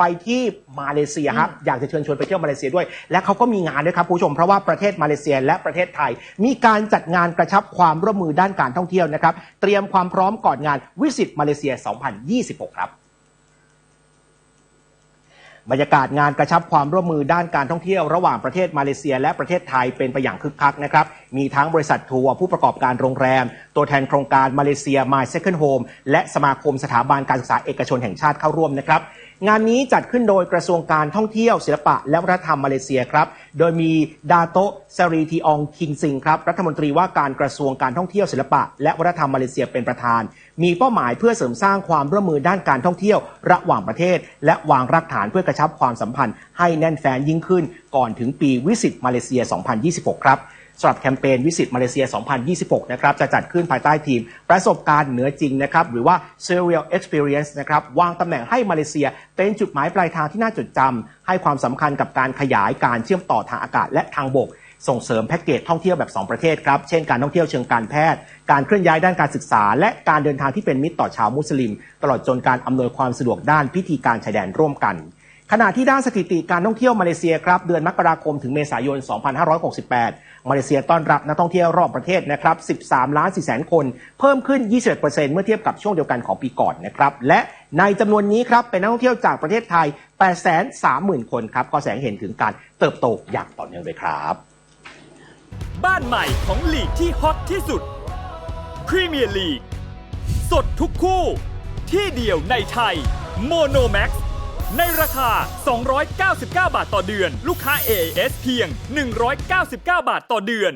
ไปที่มาเลเซียครับอยากจะเชิญชวนไปเที่ยวมาเลเซียด้วย และเขาก็มีงานด้วยครับคุณผู้ชมเพราะว่าประเทศมาเลเซียและประเทศไทย มีการจัดงานกระชับความร่วมมือด้านการท่องเที่ยวนะครับ เตรียมความพร้อมก่อนงานวิสิตมาเลเซีย 2026 ครับบรรยากาศงานกระชับความร่วมมือด้านการท่องเที่ยวระหว่างประเทศมาเลเซีย และประเทศไทยเป็นไปอย่างคึกคักนะครับ มีทั้งบริษัททัวร์ผู้ประกอบการโรงแรมตัวแทนโครงการมาเลเซีย My Second Home และสมาคมสถาบันการศึกษาเอกชนแห่งชาติเข้าร่วมนะครับ งานนี้จัดขึ้นโดยกระทรวงการท่องเที่ยว ศิลปะ และวัฒนธรรมมาเลเซียครับ โดยมีดาโตะซรีทีอองคิงซิงครับรัฐมนตรีว่าการกระทรวงการท่องเที่ยวศิลปะ และวัฒนธรรมมาเลเซียเป็นประธาน มีเป้าหมายเพื่อเสริมสร้างความร่วมมือด้านการท่องเที่ยวระหว่างประเทศ และวางรากฐานเพื่อกระชับความสัมพันธ์ ให้แน่นแฟ้นยิ่งขึ้น ก่อนถึงปีวิสิตมาเลเซีย 2026 ครับ สำหรับแคมเปญวิสิตมาเลเซีย 2026 นะครับ จะจัดขึ้นภายใต้ทีม ประสบการณ์เหนือจริงนะครับ หรือว่า Serial Experience นะครับ วางตำแหน่งให้มาเลเซีย เป็นจุดหมายปลายทางที่น่าจดจำ ให้ความสำคัญกับการขยายการเชื่อมต่อทางอากาศและทางบกส่งเสริมแพ็กเกจท่องเที่ยวแบบ 2 ประเทศครับ เช่นการท่องเที่ยวเชิงการแพทย์ การเคลื่อนย้ายด้านการศึกษา และการเดินทางที่เป็นมิตรต่อชาวมุสลิม ตลอดจนการอำนวยความสะดวกด้านพิธีการชายแดนร่วมกัน ขณะที่ด้านสถิติการท่องเที่ยวมาเลเซียครับเดือนมกราคมถึงเมษายน 2568 มาเลเซียต้อนรับนักท่องเที่ยวรอบประเทศนะครับ 13 ล้าน 4 แสนคน เพิ่มขึ้น 21%เมื่อเทียบกับช่วงเดียวกันของปีก่อนนะครับ และในจำนวนนี้ครับเป็นนักท่องเที่ยวจากประเทศไทย 830,000 คนครับก็แสดงเห็นถึงการเติบโตอย่างต่อเนื่องเลยครับ บ้านใหม่ของลีกที่ฮอตที่สุดพรีเมียร์ลีกสดทุกคู่ ที่เดียวในไทยโมโนแม็ก ในราคา 299 บาทต่อเดือน ลูกค้า AIS เพียง 199 บาทต่อเดือน